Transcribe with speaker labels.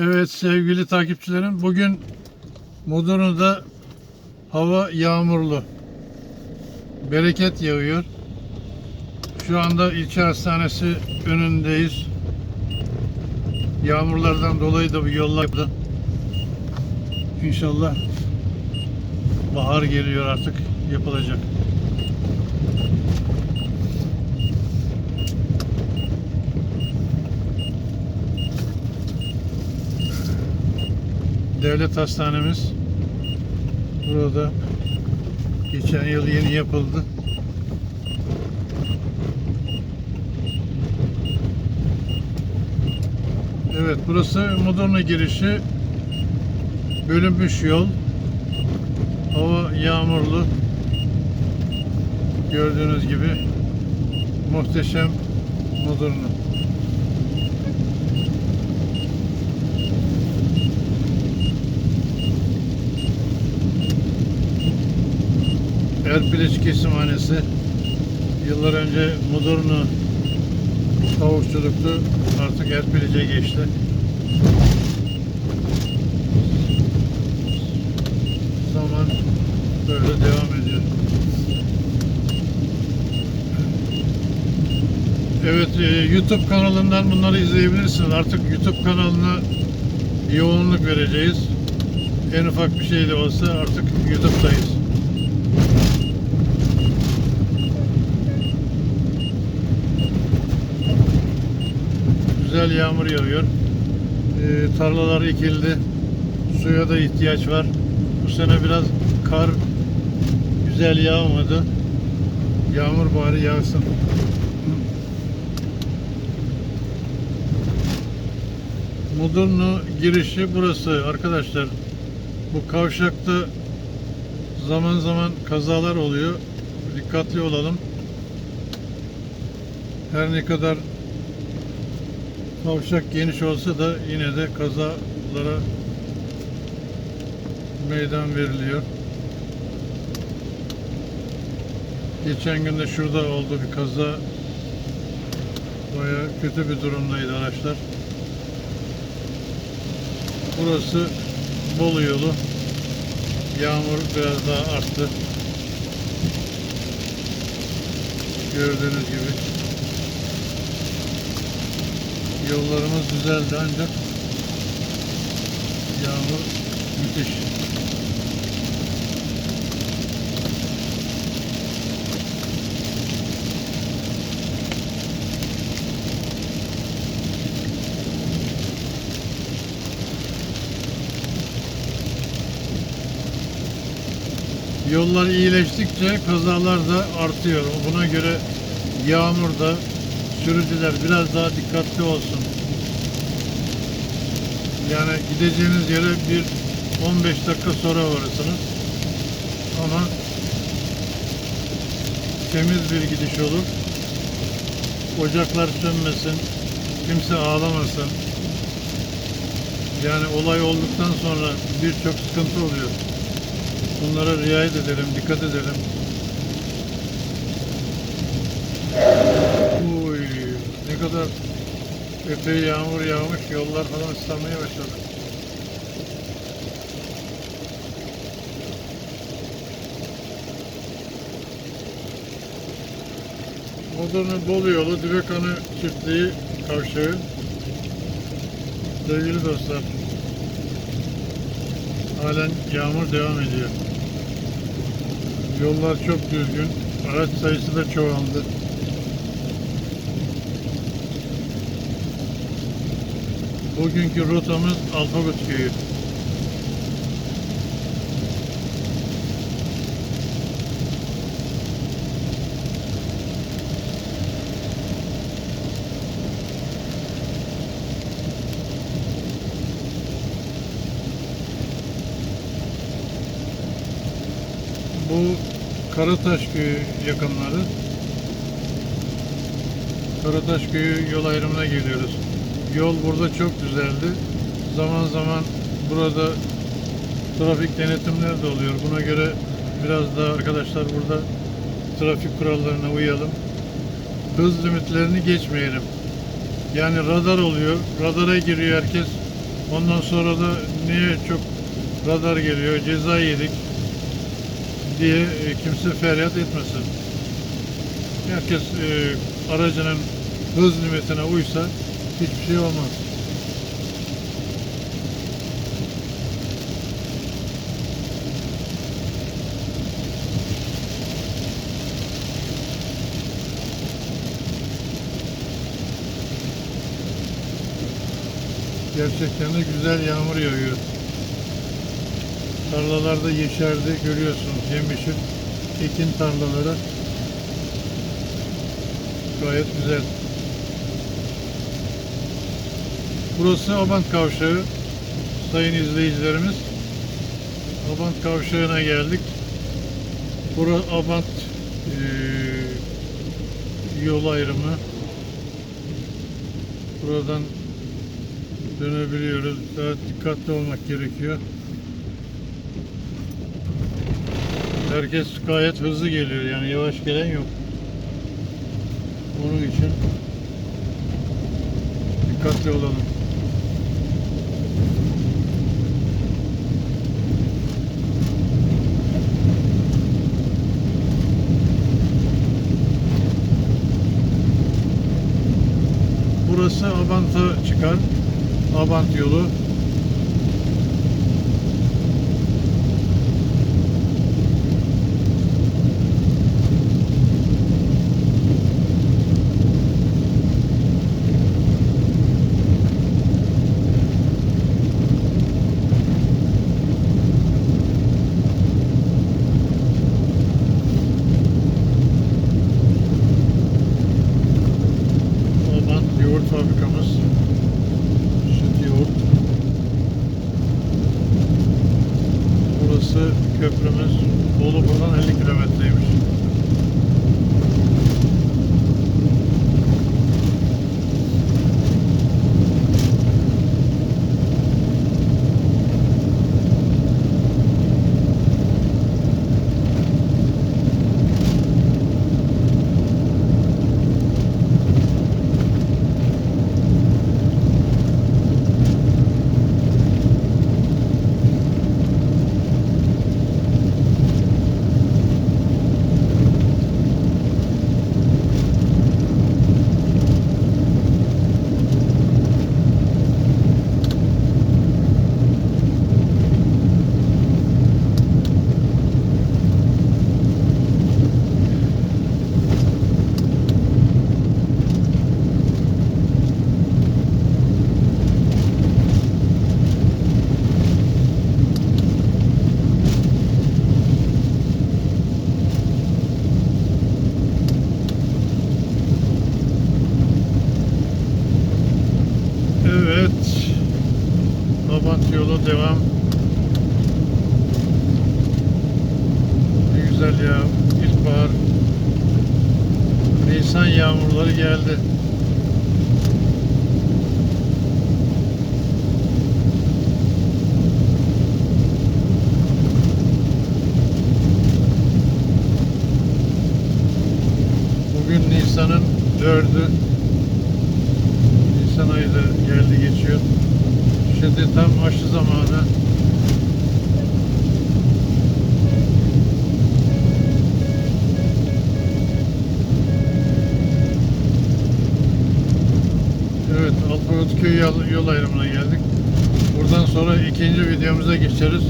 Speaker 1: Evet sevgili takipçilerim bugün Mudurnu'da hava yağmurlu. Bereket yağıyor. Şu anda ilçe hastanesi önündeyiz. Yağmurlardan dolayı da bu yollarda İnşallah bahar geliyor artık yapılacak. Devlet hastanemiz burada geçen yıl yeni yapıldı. Evet burası Mudurnu girişi bölünmüş yol. Hava yağmurlu. Gördüğünüz gibi muhteşem Mudurnu. Erpiliç kesimhanesi yıllar önce Mudurnu tavukçuluktu. Artık Erpiliç'e geçti. Zaman böyle devam ediyor. Evet, e, YouTube kanalından bunları izleyebilirsiniz. Artık YouTube kanalına yoğunluk vereceğiz. En ufak bir şey de olsa artık YouTube'dayız. Güzel yağmur yağıyor. Ee, tarlalar ekildi. Suya da ihtiyaç var. Bu sene biraz kar güzel yağmadı. Yağmur bari yağsın. Mudurnu girişi burası arkadaşlar. Bu kavşakta zaman zaman kazalar oluyor. Dikkatli olalım. Her ne kadar kavşak geniş olsa da yine de kazalara meydan veriliyor. Geçen gün de şurada oldu bir kaza. Baya kötü bir durumdaydı araçlar. Burası Bolu yolu. Yağmur biraz daha arttı. Gördüğünüz gibi. Yollarımız düzeldi ancak yağmur müthiş. Yollar iyileştikçe kazalar da artıyor. Buna göre yağmurda sürücüler biraz daha dikkatli olsun. Yani gideceğiniz yere bir 15 dakika sonra varırsınız. Ama temiz bir gidiş olur. Ocaklar sönmesin. Kimse ağlamasın. Yani olay olduktan sonra birçok sıkıntı oluyor. Bunlara riayet edelim, dikkat edelim. Ne kadar epey yağmur yağmış, yollar falan ıslanmaya başladı. Modurnu Bolu yolu Dübekanı çiftliği kavşağı. Sevgili dostlar, halen yağmur devam ediyor. Yollar çok düzgün, araç sayısı da çoğaldı. Bugünkü rotamız Alfagut köyü. Bu Karataş köyü yakınları. Karataş köyü yol ayrımına geliyoruz. Yol burada çok düzeldi. Zaman zaman burada trafik denetimleri de oluyor. Buna göre biraz da arkadaşlar burada trafik kurallarına uyalım. Hız limitlerini geçmeyelim. Yani radar oluyor. Radara giriyor herkes. Ondan sonra da niye çok radar geliyor, ceza yedik diye e, kimse feryat etmesin. Herkes e, aracının hız limitine uysa hiçbir şey olmaz. Gerçekten de güzel yağmur yağıyor. Tarlalarda yeşerdi görüyorsunuz yemyeşil ekin tarlaları. Gayet güzel. Burası Abant Kavşağı. Sayın izleyicilerimiz. Abant Kavşağı'na geldik. Bura Abant eee, yol ayrımı. Buradan dönebiliyoruz. Daha dikkatli olmak gerekiyor. Herkes gayet hızlı geliyor yani yavaş gelen yok. Onun için dikkatli olalım. Burası Abant'a çıkar. Abant yolu. Abant yoğurt fabrikamız. Süt yoğurt. Burası köprümüz. Bolu buradan 50 kilometreymiş. Evet. Abant yolu devam. Ne güzel ya. İlkbahar. Nisan yağmurları geldi. Bugün Nisan'ın dördü. Nisan ayı da geldi geçiyor. Şimdi tam aşı zamanı. Evet, Alpagut Köy yol, yol ayrımına geldik. Buradan sonra ikinci videomuza geçeriz.